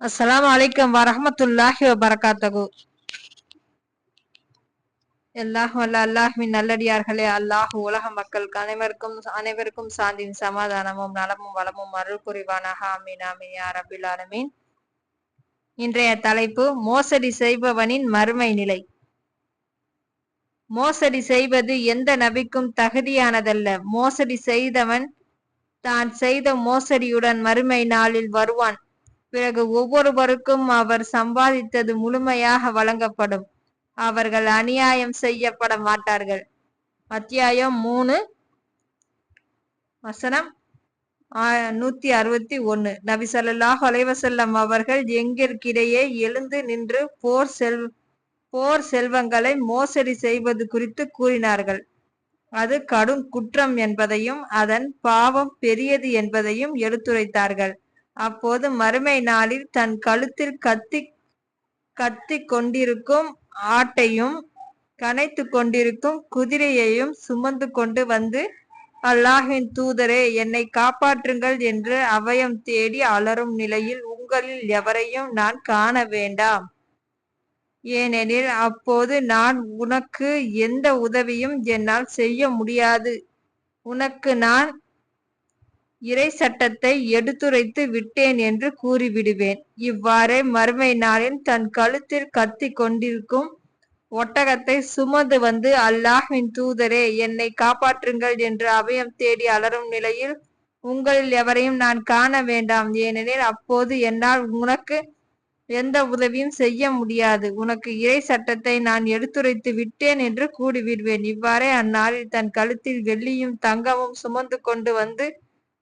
அஸ்லாம் அலைக்கும் வரமத்துல்லாஹி வபரகாத்தகு அல்லாஹ் வல்ல அல்லாஹ்வின் நல்லடியார்களே அல்லாஹ் உலக மக்களுக்கு அனைவருக்கும் அனைவருக்கும் சாந்தியும் சமாதானமும் நலமும் வளமும் அருள் புரிவானாக ஆமீன் ஆமீன் யா ரபில் ஆலமீன் இன்றைய தலைப்பு மோசடி செய்பவனின் மறுமை நிலை. மோசடி செய்வது எந்த நபிக்கும் தகுதியானதல்ல. மோசடி செய்தவன் தான் செய்த மோசடியுடன் மறுமை நாளில் வருவான். பிறகு ஒவ்வொருவருக்கும் அவர் சம்பாதித்தது முழுமையாக வழங்கப்படும். அவர்கள் அநியாயம் செய்யப்பட மாட்டார்கள். அத்தியாயம் மூணு வசனம் நூத்தி அறுபத்தி ஒன்னு. நபி சொல்லாஹ் அலைவசல்லம் அவர்கள் எங்கிற்கிடையே எழுந்து நின்று போர் செல் போர் செல்வங்களை மோசடி செய்வது குறித்து கூறினார்கள். அது கடும் குற்றம் என்பதையும் அதன் பாவம் பெரியது என்பதையும் எடுத்துரைத்தார்கள். அப்போது மறுமை நாளில் தன் கழுத்தில் கத்தி கத்தி கொண்டிருக்கும் ஆட்டையும் கனைத்து கொண்டிருக்கும் குதிரையையும் சுமந்து கொண்டு வந்து அல்லாஹின் தூதரே என்னை காப்பாற்றுங்கள் என்று அவயம் தேடி அலரும் நிலையில் உங்களில் எவரையும் நான் காண வேண்டாம். ஏனெனில் அப்போது நான் உனக்கு எந்த உதவியும் என்னால் செய்ய முடியாது. உனக்கு நான் இறை சட்டத்தை எடுத்துரைத்து விட்டேன் என்று கூறிவிடுவேன். இவ்வாறே மறுமை நாளில் தன் கழுத்தில் கத்தி கொண்டிருக்கும் ஒட்டகத்தை சுமந்து வந்து அல்லாஹின் தூதரே என்னை காப்பாற்றுங்கள் என்று அபயம் தேடி அலரும் நிலையில் உங்களில் எவரையும் நான் காண வேண்டாம். ஏனெனில் அப்போது என்னால் உனக்கு எந்த உதவியும் செய்ய முடியாது. உனக்கு இறை சட்டத்தை நான் எடுத்துரைத்து விட்டேன் என்று கூடிவிடுவேன் இவ்வாறே அந்நாளில் தன் கழுத்தில் வெள்ளியும் தங்கமும் சுமந்து கொண்டு வந்து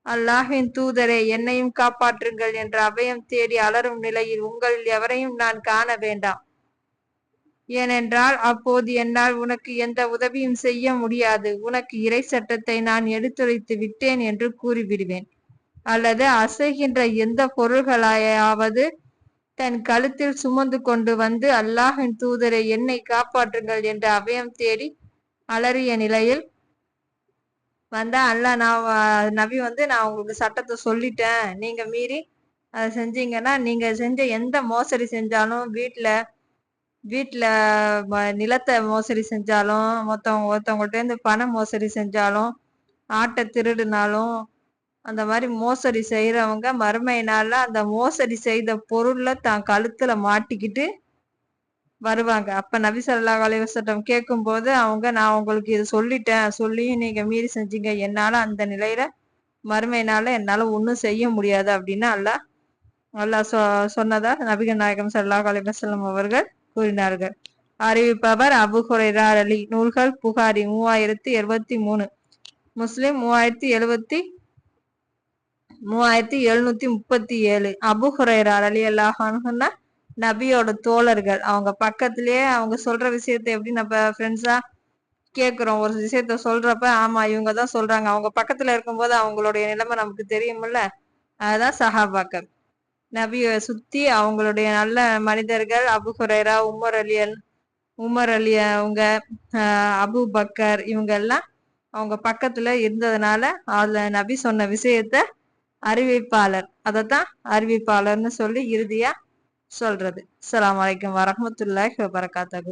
அல்லாஹின் தூதரே என்னையும் காப்பாற்றுங்கள் என்ற அபயம் தேடி அலரும் நிலையில் உங்களில் எவரையும் நான் காண வேண்டாம். ஏனென்றால் அப்போது என்னால் உனக்கு எந்த உதவியும் செய்ய முடியாது. உனக்கு இறை சட்டத்தை நான் எடுத்துரைத்து விட்டேன் என்று கூறிவிடுவேன். அல்லது அசைகின்ற எந்த பொருள்களாயாவது தன் கழுத்தில் சுமந்து கொண்டு வந்து அல்லாஹின் தூதரை என்னை காப்பாற்றுங்கள் என்ற அபயம் தேடி அலறிய நிலையில் வந்தா அல்ல நான் நபி வந்து நான் உங்களுக்கு சட்டத்தை சொல்லிட்டேன். நீங்க மீறி அதை செஞ்சீங்கன்னா நீங்க செஞ்ச எந்த மோசடி செஞ்சாலும் வீட்டுல வீட்டுல நிலத்தை மோசடி செஞ்சாலும் மொத்தவங்க ஒருத்தவங்கள்ட்ட இருந்து பணம் மோசடி செஞ்சாலும் ஆட்டை திருடினாலும் அந்த மாதிரி மோசடி செய்யறவங்க மறுமையினால அந்த மோசடி செய்த பொருள்ல தான் கழுத்துல மாட்டிக்கிட்டு வருவாங்க. அப்ப நபி சல்லா அலைவசட்டம் கேட்கும் போது அவங்க நான் உங்களுக்கு இது சொல்லிட்டேன். சொல்லியும் நீங்க மீறி செஞ்சீங்க. என்னால அந்த நிலையில மறுமையினால என்னால ஒன்றும் செய்ய முடியாது அப்படின்னு அல்லா அல்லா சொ சொன்னதா நபிகள் நாயகம் சல்லா அலிவசல்லம் அவர்கள் கூறினார்கள். அறிவிப்பவர் அபு ஹுரைரார் அலி. நூல்கள் புகாரி மூவாயிரத்தி எழுபத்தி மூணு. முஸ்லிம் மூவாயிரத்தி எழுபத்தி மூவாயிரத்தி எழுநூத்தி முப்பத்தி ஏழு. அபு ஹுரைரார் அலி அல்லாஹான்னா நபியோட தோழர்கள். அவங்க பக்கத்திலேயே அவங்க சொல்ற விஷயத்த எப்படி நம்ம ஃப்ரெண்ட்ஸா கேட்குறோம் ஒரு விஷயத்த சொல்றப்ப ஆமா இவங்க தான் சொல்றாங்க. அவங்க பக்கத்துல இருக்கும்போது அவங்களுடைய நிலைமை நமக்கு தெரியும்ல? அதுதான் சஹாபாக்கள். நபியை சுத்தி அவங்களுடைய நல்ல மனிதர்கள் அபு ஹுரேரா உமர் அலியல் உமர் அலி அவங்க அபு பக்கர் இவங்க எல்லாம் அவங்க பக்கத்துல இருந்ததுனால அதுல நபி சொன்ன விஷயத்த அறிவிப்பாளர். அதைத்தான் அறிவிப்பாளர்னு சொல்லி இறுதியா சொல்றது. அலாம் வலைக்கம் வரமத்துல்லாஹி வபரகாத்தகு